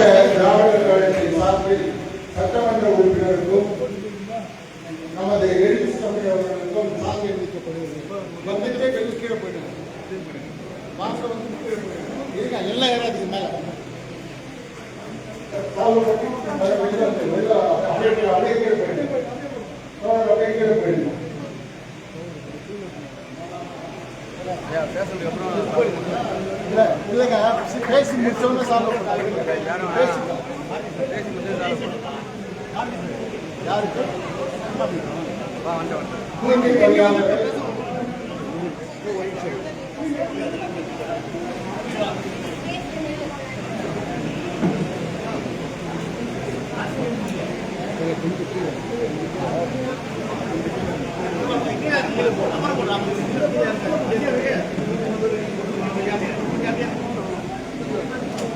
திராவிடர் கழகத்தின் சார்பில் சட்டமன்ற உறுப்பினருக்கும் நமது எடிஸ் கம்பெனி அவர்களுக்கும் வந்துட்டே வெளியே கீழே போயிடுங்க மாஸ்டர் வந்து கீழே போயிடுங்க இருங்க ஏறாதுக்கு மேல அப்படியே கீழே போயிடுங்க அப்படியே கீழே போயிடுங்க பேசி முடிச்சோன்னு சாப்பிட பேசிக்கலாம் யாருக்கு தூய்மை பணியாளர்கள்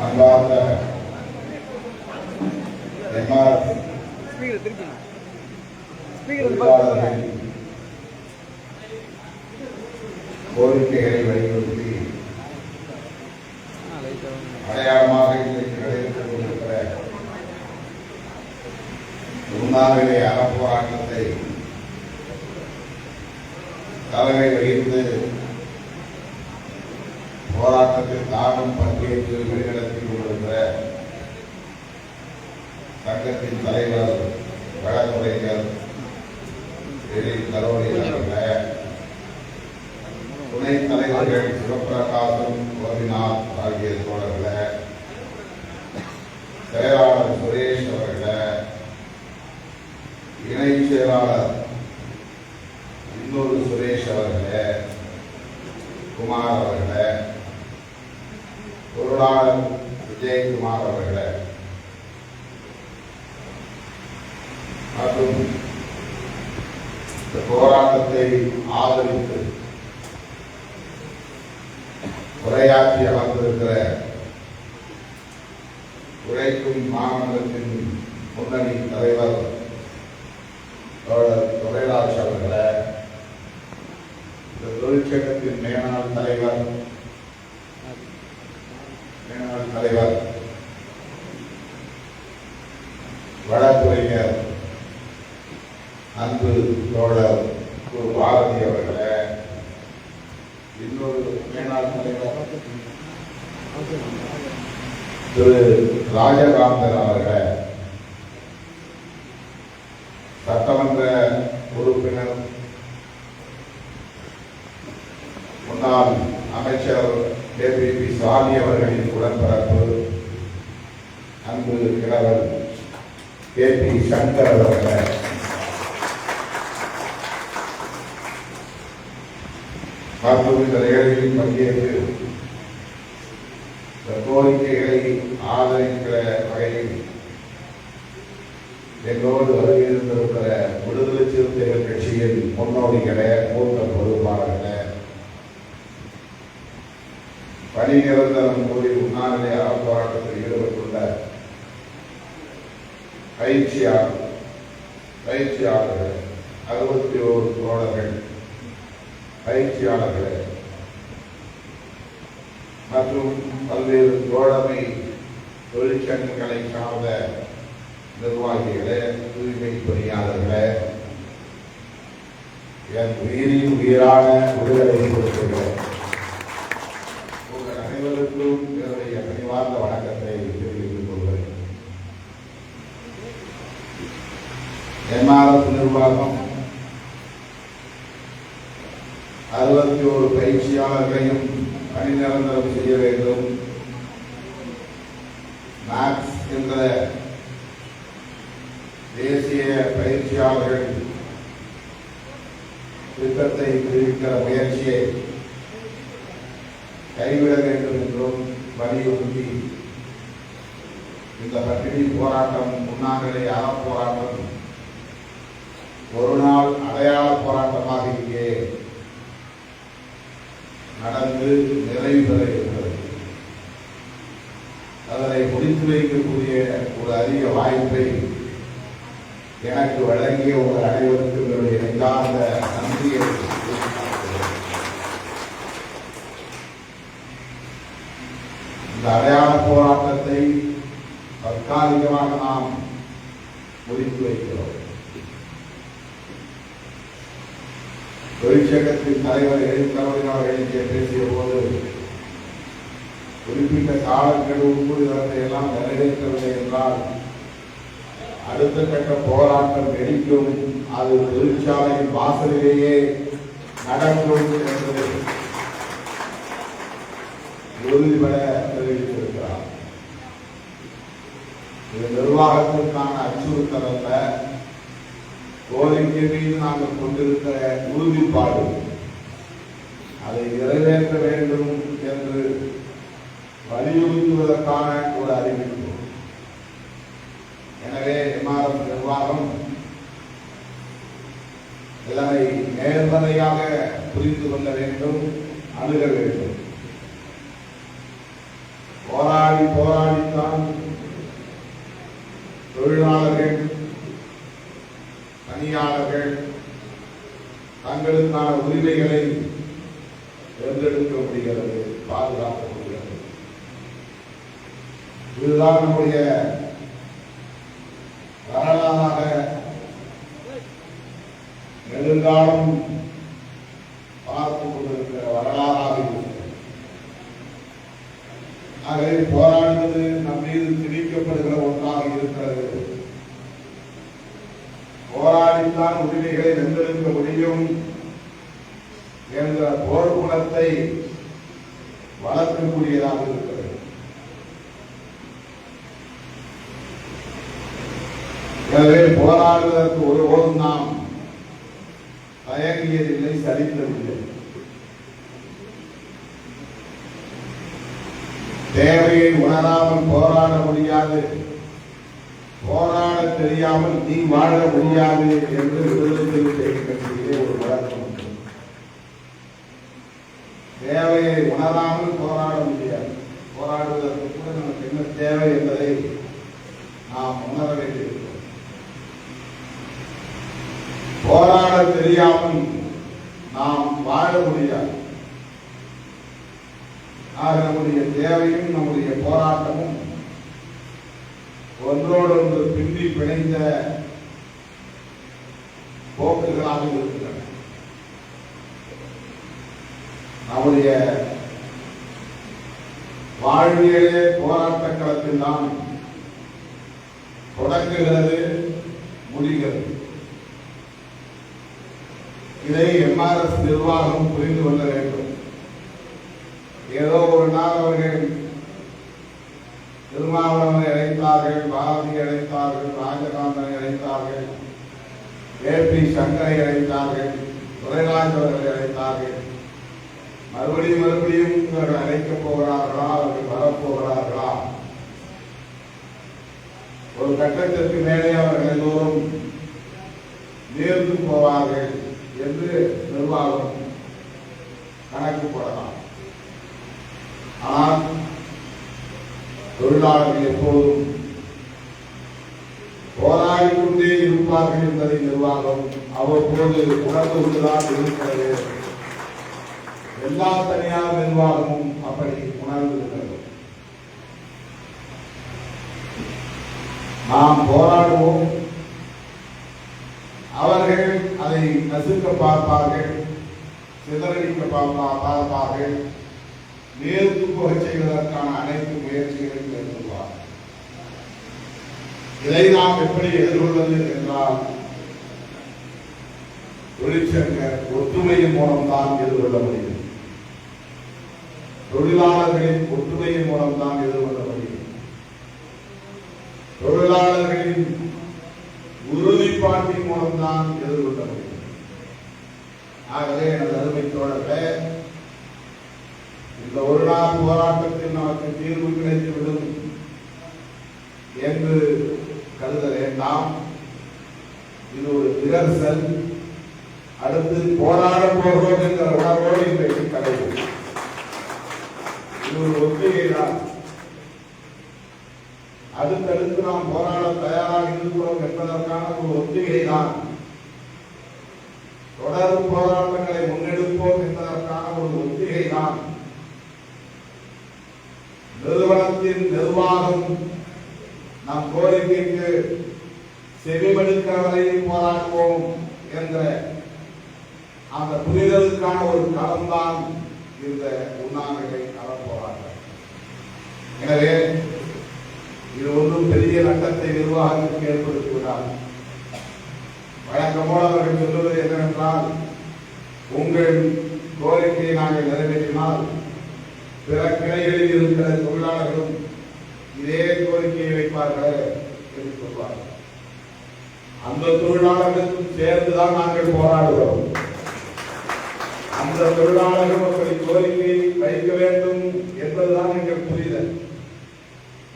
அன்பார்ந்த எம்ஆர் தொழிலாளர்கள் கோரிக்கைகளை வலியுறுத்தி அடையாளமாக இன்றைக்கு நடைபெற்றுக் கொண்டிருக்கிற உண்ணாவிலே போராட்டத்தை தலைமை வகித்து போராட்டத்தில் தானும் பங்கேற்று வழிநடத்தி கொண்டிருக்கிற சங்கத்தின் தலைவர் வழக்குரைஞர் எழில் கரோடி அவர்களே துணைத் தலைவர்கள் சிவபிரகாசம் கோபிநாத் ஆகிய தோழர்களே செயலாளர் சுரேஷ் அவர்களை இணைச் செயலாளர் இன்னொரு சுரேஷ் அவர்களே குமார் அவர்களே பொருளாளர் விஜயகுமார் அவர்களே மற்றும் இந்த போராட்டத்தை ஆதரித்து உரையாற்றி அமர்ந்திருக்கிற உழைக்கும் மாமன்றத்தின் முன்னணி தலைவர் தோழர் துரைராஜ் அவர்களை இந்த தொழிற்சங்கத்தின் மேலாள் தலைவர் மேலாள் தலைவர் வழக்குரைஞர் அன்பு தோழர் ஒரு பாரதி அவர்களை இன்னொரு மேலாள் தலைவர் திரு ராஜகாந்தன் அவர்கள் சட்டமன்ற உறுப்பினர் முன்னாள் அமைச்சர் ஏபிபி சாமி அவர்களின் உடன்பிறப்பு அன்பு கிழவர் கே பி சங்கர் அவர்களே மற்றும் இந்த நிகழ்வில் பங்கேற்று இந்த கோரிக்கைகளை ஆதரிக்கிற வகையில் எங்களோடு வருகின்றிருக்கிற விடுதலை சிறுத்தைகள் கட்சியின் முன்னோடிகளே மூத்த பொறுப்பாளர்களே பணி நிரந்தரம் கூறி உண்ணாநிலை அறப்போராட்டத்தில் ஈடுபட்டுள்ள பயிற்சியாளர் பயிற்சியாளர்கள் அறுபத்தி ஓரு தோழர்கள் பயிற்சியாளர்களே மற்றும் பல்வேறு தோழமை தொழிற்சங்கங்களை சார்ந்த நிர்வாகிகளே தூய்மை பணியாளர்களே என் உயிரின் உயிரான விடுதலை கொடுக்கிறேன் உங்கள் அனைவருக்கும் என்னுடைய பணிவார்ந்த வணக்கத்தை தெரிவித்துக் கொள்கிறேன். என்ஆர்எஸ் நிர்வாகம் அறுபத்தி ஒரு பயிற்சியாளர்களையும் பணி நிரந்தரம் செய்ய வேண்டும் மேக்ஸ் என்ற தேசிய பயிற்சியாளர்கள் திட்டத்தை என்கிற முயற்சியை கைவிட வேண்டும் என்றும் வலியுறுத்தி இந்த பட்டினி போராட்டம் உண்ணாநிலை அறப்போராட்டம் ஒரு நாள் அடையாள போராட்டமாக இங்கே நடந்து நிறைவு பெற இருக்கிறது. அதனை முடித்து வைக்கக்கூடிய ஒரு அரிய வாய்ப்பை எனக்கு வழங்கிய உங்கள் அனைவருக்கும் என்னுடைய நெஞ்சார்ந்த நன்றியை இந்த அடையாள போராட்டத்தை தற்காலிகமாக நாம் முடித்து வைக்கிறோம். தொழிற்சங்கத்தின் தலைவர் எழுத்தவர்கள் அவர்கள் இங்கே பேசிய போது குறிப்பிட்ட காலக்கெடு உட்புரிதலை எல்லாம் நிறைவேற்றவில்லை என்றால் அடுத்த கட்ட போராட்டம் வெடிக்கும். அது தொழிற்சாலையின் வாசலிலேயே நடக்கும் என்று உறுதிபட தெரிவித்திருக்கிறார் இது நிர்வாகத்திற்கான அச்சுறுத்தல் அல்ல. கோரிக்கை மீது நாங்கள் கொண்டிருக்கிற உறுதிப்பாடு அதை நிறைவேற்ற வேண்டும் என்று வலியுறுத்துவதற்கான ஒரு அறிவிப்பு. எனவே எம்ஆர்எஃப் நிர்வாகம் இதனை நேர்மறையாக புரிந்து கொள்ள வேண்டும் அணுக வேண்டும். போராடி போராடித்தான் தொழிலாளர்கள் பணியாளர்கள் தங்களுக்கான உரிமைகளை தேர்ந்தெடுக்க முடிகிறது பாதுகாக்க முடிகிறது. இதுதான் நம்முடைய வரலாறாக நெடுங்காலம் பார்த்து கொண்டிருக்கிற வரலாறாக இருக்கிறது ஆகவே போராடுவது நம் மீது திணிக்கப்படுகிற ஒன்றாக இருக்கிறது போராடித்தான் உரிமைகளை வென்றெடுக்க முடியும் என்ற போர் குணத்தை வளர்க்கக்கூடியதாக இருக்கிறது. எனவே போராடுவதற்கு ஒருபோதும் நாம் தயங்கியதில்லை சரிந்ததில்லை தேவையை உணராமல் போராட முடியாது. போராட தெரியாமல் நீ வாழ முடியாது என்று விடுதலை சிறுத்தை கட்சியிலே ஒரு வழக்கம் உண்டு. தேவையை உணராமல் போராட முடியாது. போராடுவதற்கு கூட நமக்கு என்ன தேவை என்பதை நாம் உணர வேண்டியிருக்கிறோம் போராட தெரியாமல் நாம் வாழ முடியாது. ஆக நம்முடைய தேவையும் நம்முடைய போராட்டமும் ஒன்றோடொன்று பின்னி பிணைந்த போக்குகளாக இருக்கிறது நம்முடைய வாழ்வியலே போராட்ட களத்தில் தான் தொடங்குகிறது முடிகிறது. இதை எம்ஆர்எஸ் நிர்வாகம் புரிந்து கொள்ள வேண்டும். ஏதோ ஒரு நாள் அவர்கள் திருமாவளவனை அழைத்தார்கள் பாரதி அழைத்தார்கள் ராஜகாந்தனை அழைத்தார்கள் ஏ பி சங்கரை அழைத்தார்கள் துரைராஜ் அவர்களை அழைத்தார்கள். மறுபடியும் மறுபடியும் அழைக்க அழைக்கப் போகிறார்களா அவர்கள் வரப்போகிறார்களா ஒரு கட்டத்திற்கு மேலே அவர்கள் எல்லோரும் நேர்ந்து போவார்கள் என்று நிர்வாகம் கணக்கு போடலாம். ஆனால் தொழிலாளர்கள் எப்போதும் போராடிக்கொண்டே இருப்பார்கள் என்பதை நிர்வாகம் அவ்வப்போது உணர்ந்து கொண்டுதான் இருக்கிறது. எல்லா தனியார் நிர்வாகமும் அப்படி உணர்ந்திருக்கிறது. நாம் போராடுவோம். அவர்கள் அதை நசுக்க பார்ப்பார்கள் சிதறடிக்க பார்ப்பார்கள். நேருக்கு புகை செய்வதற்கான அனைத்து முயற்சிகளையும் மேற்கொள்வார் இதை நாம் எப்படி எதிர்கொள்வது என்றால் தொழிற்சங்க ஒற்றுமையின் மூலம்தான் எதிர்கொள்ள முடியும். தொழிலாளர்களின் ஒற்றுமையின் மூலம்தான் எதிர்கொள்ள முடியும் தொழிலாளர்களின் உறுதிப்பாட்டின் மூலம்தான் எதிர்கொள்ள முடியும் ஆகவே எனது அருமை தோழர்களே இந்த ஒரு நாள் போராட்டத்தில் நமக்கு தீர்வு கிடைத்துவிடும் என்று கருத வேண்டாம். இது ஒரு ரிஹர்சல் அடுத்து போராட போகிறோம் என்ற உணர்வோடு இன்றைக்கு கடைபிடிக்கும் இது ஒரு ஒத்திகை தான் அடுத்தடுத்து நாம் போராட தயாராக இருக்கிறோம் என்பதற்கான ஒரு தொடர் போராட்டங்களை முன்னெடுப்போம் என்பதற்கான ஒரு ஒத்திகை தான் நிறுவனத்தின் நிர்வாகம் நம் கோரிக்கைக்கு செவிமடுக்கிற வரையில் போராடுவோம் என்ற அந்த புரிதலுக்கான ஒரு களம்தான் இந்த உண்ணாநிலை களம் போராட்டம். எனவே இது ஒன்றும் பெரிய நட்டத்தை நிர்வாகத்திற்கு வழக்கம் போல அவர்கள் சொல்வது என்னவென்றால் உங்கள் கோரிக்கையை நாங்கள் நிறைவேற்றினால் பிற கிளைகளில் இருக்கிற தொழிலாளர்களும் இதே கோரிக்கையை வைப்பார்கள் என்று சொல்வார்கள். அந்த தொழிலாளர்களுக்கும் சேர்ந்துதான் நாங்கள் போராடுகிறோம். அந்த தொழிலாளர்கள் அப்படி கோரிக்கையை வைக்க வேண்டும் என்பதுதான் எங்கள் புரிதல்.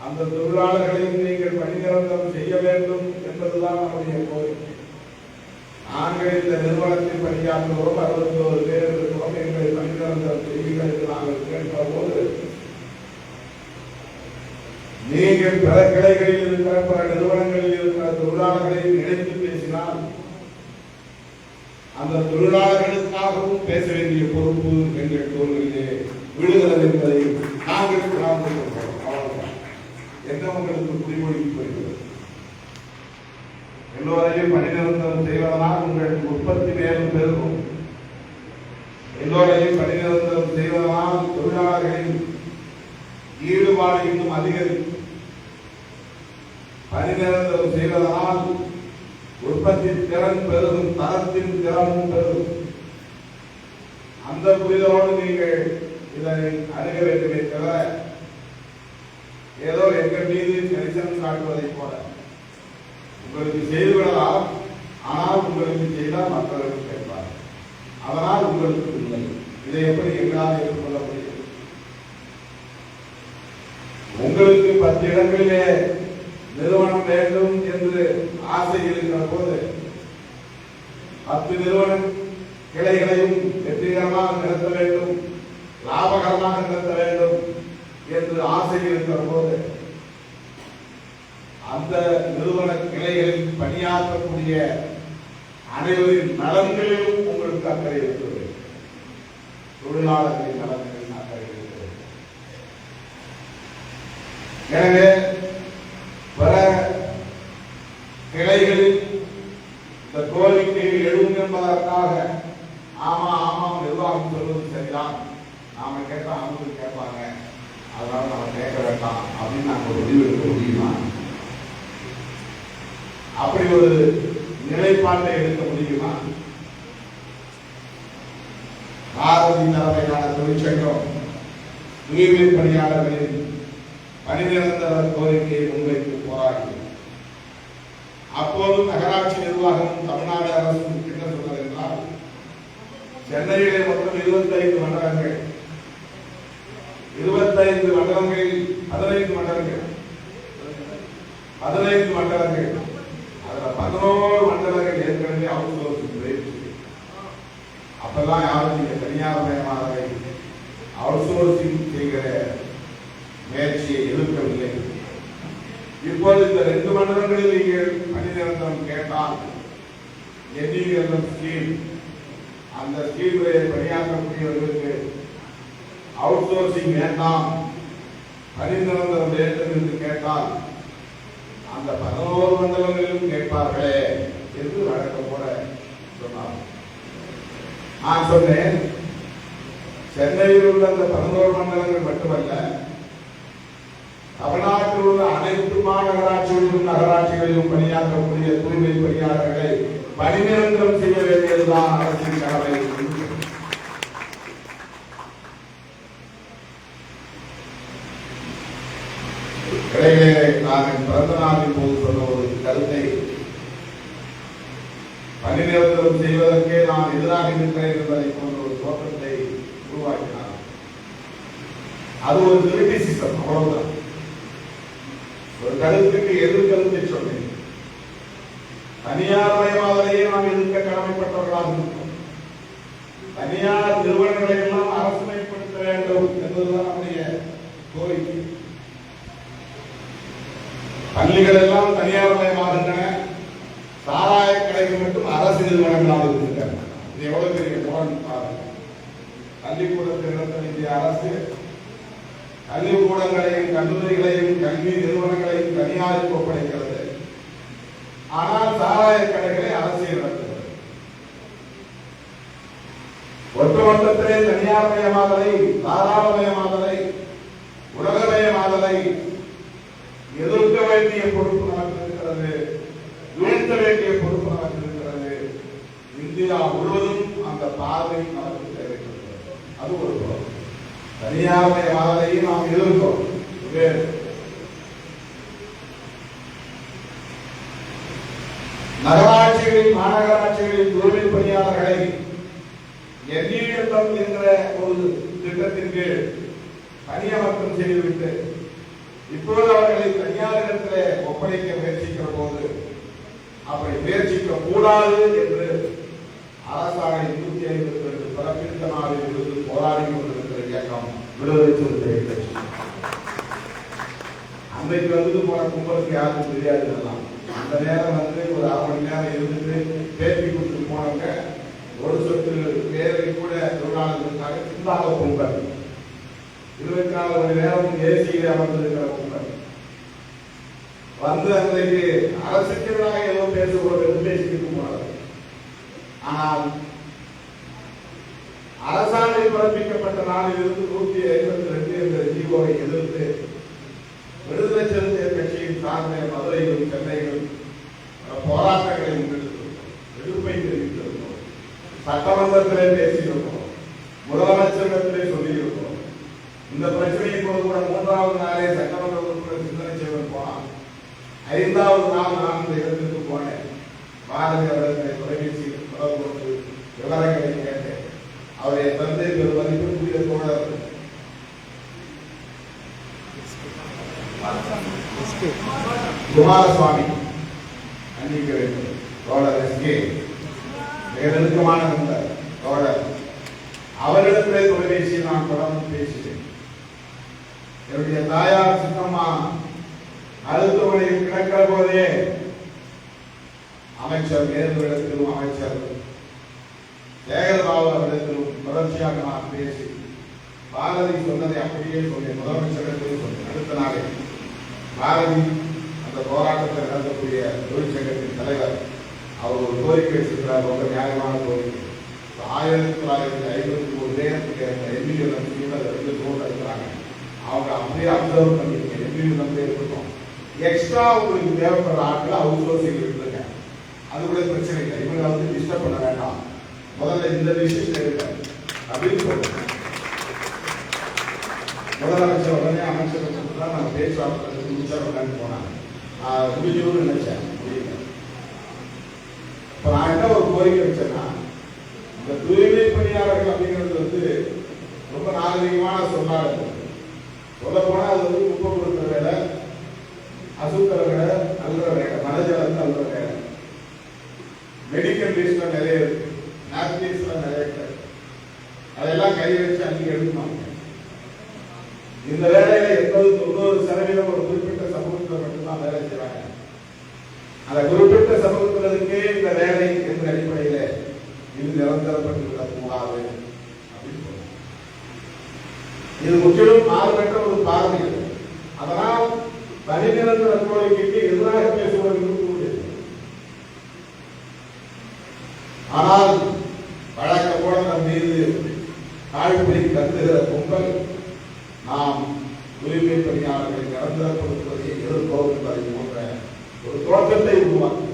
அந்த தொழிலாளர்களையும் நீங்கள் பணி நிரந்தரம் செய்ய வேண்டும் என்பதுதான் நம்முடைய கோரிக்கை. ஆண்கள் இந்த நிறுவனத்தில் பணியாற்றுவோம் அறுபத்தி ஒரு பேர் இருக்கிறோம் எங்களை பணி செய்திகளுக்கு நாங்கள் கேட்ட போது நீங்கள் பிற கிளைகளில் இருக்கிற பல நிறுவனங்களில் இருக்கிற தொழிலாளர்களை நினைத்து பேசினால் அந்த தொழிலாளர்களுக்காகவும் பேச வேண்டிய பொறுப்பு எங்கள் தோல்வியிலே விழுகிறது என்பதை நாங்கள் உணர்ந்து அவ்வளவுதான். என்ன உங்களுக்கு புரிமொழிக்கு போய்கிறது எல்லோரையும் பணிநிறுத்தம் செய்வதனால் உங்கள் உற்பத்தி மேலும் பெருகும். எல்லோரையும் பணிநிறுத்தம் செய்வதனால் தொழிலாளர்களின் ஈடுபாடு இன்னும் அதிகரிக்கும். பணிநிறுத்தம் செய்வதனால் உற்பத்தி திறன் பெருகும் தரத்தின் திறமும் பெருகும். அந்த புரிதலோடு நீங்கள் இதனை அணுக வேண்டுமே தவிர ஏதோ எங்கள் மீது கரிசனம் காட்டுவதைப் போல. உங்களுக்கு செய்து தான் மற்றவர்கள் கேட்பார் அதனால் உங்களுக்கு இல்லை. இதை எப்படி எங்களால் ஏற்றுக்கொள்ள முடியும் உங்களுக்கு பத்து இடங்களிலே நிறுவனம் வேண்டும் என்று ஆசை இருக்கிற போது பத்து நிறுவன கிளைகளையும் வெற்றிகரமாக நடத்த வேண்டும் லாபகரமாக நடத்த வேண்டும் என்று ஆசை இருக்கிற போது அந்த நிறுவன கிளைகளில் பணியாற்றக்கூடிய அனைவரின் நலன்களிலும் உங்களுக்கு அக்கறை இருக்கிறது தொழிலாளர்களின் நலன்களில் அக்கறை இருக்கிறது எனவே பல கிளைகளில் இந்த கோரிக்கைகள் எழும் என்பதற்காக ஆமா ஆமாம் நிர்வாகம் சொல்வது சரிதான். நாம கேட்டா அவங்க கேட்பாங்க. அதனால நம்ம கேட்க வேண்டாம் அப்படின்னு நாங்கள் ஒரு முடிவு எடுக்க முடியுமா? அப்படி ஒரு நிலைப்பாட்டை எடுக்க முடியுமா? பாரதி தலைமையிலான தொழிற்சங்கம் தூய்மை பணியாளர்களின் பணி நிரந்தர கோரிக்கையை முன்வைத்து போராடியது. அப்போது நகராட்சி நிர்வாகம் தமிழ்நாடு அரசு என்ன சொன்னது என்றால் சென்னையிலே மொத்தம் இருபத்தைந்து மண்டலங்கள். இருபத்தைந்து மண்டலங்களில் பதினைந்து மண்டலங்கள். பதினைந்து மண்டலங்கள். அதுல பதினோரு மண்டலங்கள் ஏற்கனவே அப்பெல்லாம் யாரும் நீங்க தனியார் மயமானதை அவுட்சோர்சிங் செய்கிற முயற்சியை எதிர்க்கவில்லை இப்போது இந்த ரெண்டு மண்டலங்களில் நீங்கள் பணி நிரந்தரம் கேட்டால் என்டிஎல்எம் ஸ்கீம் அந்த ஸ்கீமிலே பணியாற்றக்கூடியவர்களுக்கு அவுட்சோர்சிங் வேண்டாம். பணி நிரந்தரம் வேண்டும் என்று கேட்டால் அந்த பதினோரு மண்டலங்களிலும் கேட்பார்களே. என்று வழக்கம் போல சொன்னார் நான் சொன்னேன் சென்னையில் உள்ள அந்த பதினோரு மண்டலங்கள் மட்டுமல்ல தமிழ்நாட்டில் உள்ள அனைத்து மாநகராட்சிகளிலும் நகராட்சிகளிலும் பணியாற்றக்கூடிய தூய்மை பணியாளர்களை பணிநிரந்தரம் செய்ய வேண்டியதுதான் அரசின் கடமை இடையிலே நான் பிறந்த நாளின் போது சொன்ன ஒரு கருத்தை பணி செய்வதற்கே நான் எதிராக இருக்கிறேன் என்பதை போன்ற ஒரு தோற்றத்தை உருவாக்கினார். அது ஒரு கிரிட்டிசிசம் அவ்வளவுதான். ஒரு கருத்துக்கு எதிர் கருத்தை சொன்னேன். தனியார் மயமாவதையே நாம் எதிர்க்க கடமைப்பட்டவர்களாக இருக்கிறோம் தனியார் நிறுவனங்களை எல்லாம் அரசுமைப்படுத்த வேண்டும் என்பதுதான் நம்முடைய கோரிக்கை. பள்ளிகள் எல்லாம் தனியார் மயமாகின்றன மட்டும் அரசு நிறுவனங்களாக இது எவ்வளவு பெரிய முரண் பாருங்க பள்ளிக்கூடத்தை நடத்த அரசு கல்விக்கூடங்களையும் கல்லூரிகளையும் கல்வி நிறுவனங்களையும் தனியாருக்கு ஒப்படைக்கிறது. ஆனால் சாராய கடைகளை அரசியல் நடத்துகிறது ஒட்டுமொத்தத்திலே தனியார் மயமாதலை தாராளமயமாதலை உலகமயமாதலை எதிர்க்க வேண்டிய பொறுப்பு நமக்கு இருக்கிறது வீழ்த்த வேண்டிய பொறுப்பு நமக்கு இருக்கிறது இந்தியா முழுவதும் அந்த பார்வை நமக்கு தேவைப்படுகிறது அது ஒரு புறம் தனியார் மயமாதலையும் நாம் எதிர்க்கிறோம் வேறு நகராட்சிகளில் மாநகராட்சிகளில் தூய்மை பணியாளர்களை எண்ணியத்தம் என்ற ஒரு திட்டத்தின் கீழ் பணியமர்த்தம் செய்துவிட்டு இப்பொழுது அவர்களை தனியாரிடத்தில் ஒப்படைக்க முயற்சிக்கிற போது அப்படி முயற்சிக்க கூடாது என்று அரசாணை நூத்தி ஐம்பத்தி ரெண்டு பிறப்பித்த நாளில் இருந்து போராடி கொண்டிருக்கிற இயக்கம் விடுதலை சிறுத்தை கட்சி. அன்றைக்கு வந்து போன கும்பலுக்கு யாருக்கும் தெரியாது அந்த நேரம் வந்து ஒரு அரை மணி நேரம் இருந்துட்டு பேட்டி கொடுத்துட்டு போனவங்க ஒரு சொட்டு பேரை கூட தொழிலாளர்களுக்காக சிந்தாக பொங்கல் இருபத்தி நாலு மணி நேரம் ஏசியில் அமர்ந்திருக்கிற பொங்கல் வந்து அன்றைக்கு அரசுக்கு எதிராக ஏதோ பேசுவோம் பேசிக்கிட்டு போனார் ஆனால் அரசாணை பிறப்பிக்கப்பட்ட நாளில் இருந்து நூத்தி ஐம்பத்தி ரெண்டு என்ற ஜீவோவை எதிர்த்து விடுதலை சிறுத்தைகள் கட்சியின் சார்ந்த மதுரையிலும் சென்னையிலும் போராட்டங்களை முன்னெடுத்து எதிர்ப்பை தெரிவித்தது சட்டமன்றத்திலே பேசியிருக்கிறோம் முதலமைச்சரிடத்திலே சொல்லியிருக்கிறோம் இந்த பிரச்சனையை போது கூட மூன்றாவது நாளே சட்டமன்ற உறுப்பினர் சிந்தனை செய்வன் போனான் ஐந்தாவது நாள் நான் இந்த இடத்திற்கு போனேன். பாரதி அவர்களை தொலைபேசியில் தொடர்பு கொண்டு விவரங்களை கேட்டேன். அவருடைய தந்தை பெரும் மதிப்பிற்குரிய தோழர். குமாரசுவாமி. அன்னிக்க வேண்டும் தோழர் எஸ்கே மிக நெருக்கமான நண்பர் தோழர் அவரிடத்திலே தொலைபேசியில் நான் தொடர்ந்து பேசினேன் என்னுடைய தாயார் சித்தம்மா மருத்துவமனையில் கிடக்கிற போதே அமைச்சர் நேருவிடத்திலும் அமைச்சர் சேகர்பாபு அவரிடத்திலும் தொடர்ச்சியாக நான் பேசி பாரதி சொன்னதை அப்படியே சொன்னேன். முதலமைச்சரிடத்தில் சொன்னேன். அடுத்த நாளே பாரதி அந்த போராட்டத்தில் நடத்தக்கூடிய தொழிற்சங்கத்தின் தலைவர் அவர் ஒரு கோரிக்கை வச்சிருக்கிறார் ரொம்ப நியாயமான கோரிக்கை. ஆயிரத்தி தொள்ளாயிரத்தி ஐம்பத்தி மூணு நேரத்துக்கு அந்த எம்மியூ ரெண்டு கோட் இருக்கிறாங்க அவங்க அப்படியே அப்சர்வ் பண்ணிருக்கேன் எம்மியூ நம்பி இருக்கட்டும் எக்ஸ்ட்ரா உங்களுக்கு தேவைப்படுற ஆட்கள் அவுட் சோர்சிங் விட்டுருங்க. அது கூட பிரச்சனை இல்லை. இவங்க வந்து டிஸ்டர்ப் பண்ண வேண்டாம். முதல்ல இந்த விஷயத்தில் இருக்க அப்படின்னு சொல்லுங்க முதலமைச்சர் உடனே அமைச்சர் தான் நான் பேச்சுவார்த்தை முடிச்சா உட்காந்து போனாங்க. நான் நினைச்சேன். இப்போ நான் என்ன ஒரு கோரிக்கை வச்சேன்னா இந்த தூய்மை பணியாளர்கள் அப்படிங்கிறது வந்து ரொம்ப நாகரிகமான சொல்லாடு சொல்ல போனால் அது வந்து குப்பை கொடுக்குற வேலை அசுத்தர வேலை நல்ல வேலை மனஜலத்தை நல்ல வேலை. மெடிக்கல் லிஸ்ட்ல நிறைய இருக்கு. நாப்கின்ஸ்ல நிறைய இருக்கு. அதெல்லாம் கை வச்சு அங்கே எடுக்கணும். இந்த வேலையில எண்பது தொண்ணூறு சதவீதம் ஒரு குறிப்பிட்ட சமூகத்தில் மட்டும்தான் வேலை செய்வாங்க. அந்த குறிப்பிட்ட சமூகத்தினருக்கே இந்த வேலை என்ற அடிப்படையில இது நிரந்தரப்பட்டு விடக்கூடாது அப்படின்னு சொல்றாங்க. இது முற்றிலும் மாறுபட்ட ஒரு பார்வை அதனால் தனி நிரந்தர கோரிக்கைக்கு எதிராக பேசுவதற்கு முடியாது ஆனால் வழக்கம் போல நம் மீது காழ்ப்புரி கருதுகிற கும்பல் நாம் தூய்மை பணியாளர்களை நிரந்தரப்படுத்துவதை எதிர்ப்போம் என்பதை போன்ற ஒரு தோற்றத்தை உருவாக்கி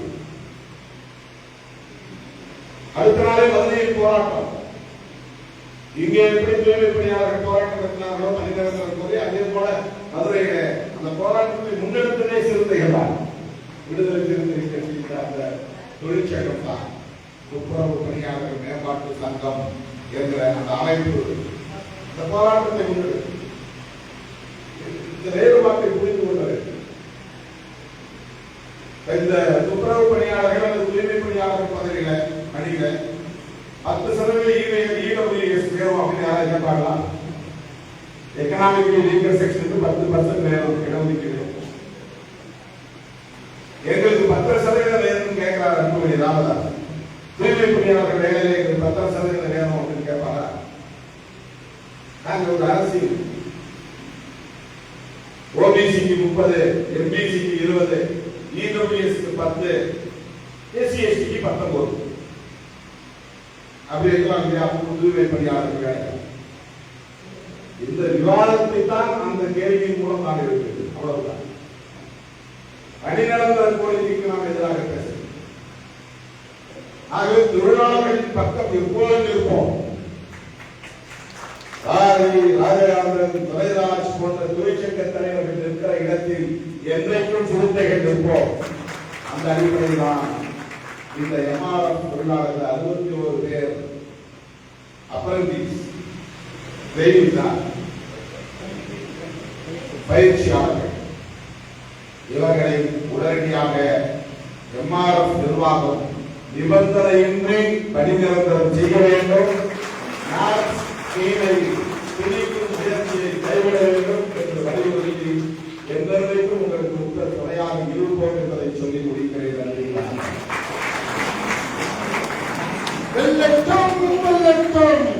அடுத்த நாளே மதுரையில் போராட்டம் இங்கே பணியாளர்கள் போராட்டம் நடத்தினார்களோ மனிதர்கள் போதே அதே போல மதுரையில அந்த போராட்டத்தை முன்னெடுத்ததே சிறுத்தைகள் தான். விடுதலை சிறுத்தை கட்சி அந்த தொழிற்சங்கம் தான். துப்புரவு பணியாளர் மேம்பாட்டு சங்கம் என்ற அந்த அமைப்பு. இந்த போராட்டத்தை முன்னெடுத்து. இந்த வேறுபாட்டை புரிந்து கொள்ள இந்த துப்புரவு பணியாளர்கள் அல்லது தூய்மை பணியாளர் பதவியில பணியில பத்து சதவீத ஈவையில் வேணும் அப்படின்னு யாராவது கேட்பாங்களா எக்கனாமிக் லீகல் செக்ஷனுக்கு பத்து பர்சன்ட் வேணும் இடஒதுக்கீடு எங்களுக்கு பத்து சதவீதம் வேணும்னு கேட்கிறார் அன்புமணி ராமதாஸ். தூய்மை பணியாளர்கள் வேலையில எங்களுக்கு பத்து சதவீதம் வேணும் அப்படின்னு கேட்பாரா? நாங்கள் ஒரு அரசியல் ஓபிசிக்கு முப்பது எம்பிசிக்கு இருபது இடபிள்யூஎஸ்க்கு பத்து எஸ்சி எஸ்டிக்கு பத்தொன்பது. அப்படி இருக்கலாம் இல்லையா புதுமை பணியாளர்கள் இந்த விவாதத்தை தான் அந்த கேள்வியின் மூலம் நான் இருக்கிறது அவ்வளவுதான். அணிநடந்த கோரிக்கைக்கு நாம் எதிராக பேசுகிறோம். ஆகவே தொழிலாளர்களின் பக்கம் எப்போதும் இருப்போம். ராரி ராஜராமன் துரைராஜ் போன்ற தொழிற்சங்க தலைவர்கள் இருக்கிற இடத்தில் என்றைக்கும் சுருட்டைகள் இருப்போம். அந்த அடிப்படையில் தான் இந்த எம்ஆர்எஃப் தொழிலாளர்கள் அறுபத்தி ஒரு பேர் அப்ரண்டிஸ் ட்ரெயினிங் தான் பயிற்சியாளர்கள். இவர்களை உடனடியாக எம்ஆர்எஃப் நிர்வாகம் நிபந்தனையின்றி பணி நிரந்தரம் செய்ய வேண்டும். நார்ஸ் முயற்சியை கைவிட வேண்டும் என்று வலியுறுத்தி என்றென்றைக்கும் உங்களுக்கு உத்த துணையாக இருப்போம் என்பதை சொல்லி முடிக்கிறேன் நன்றி بلغتهم بلغتهم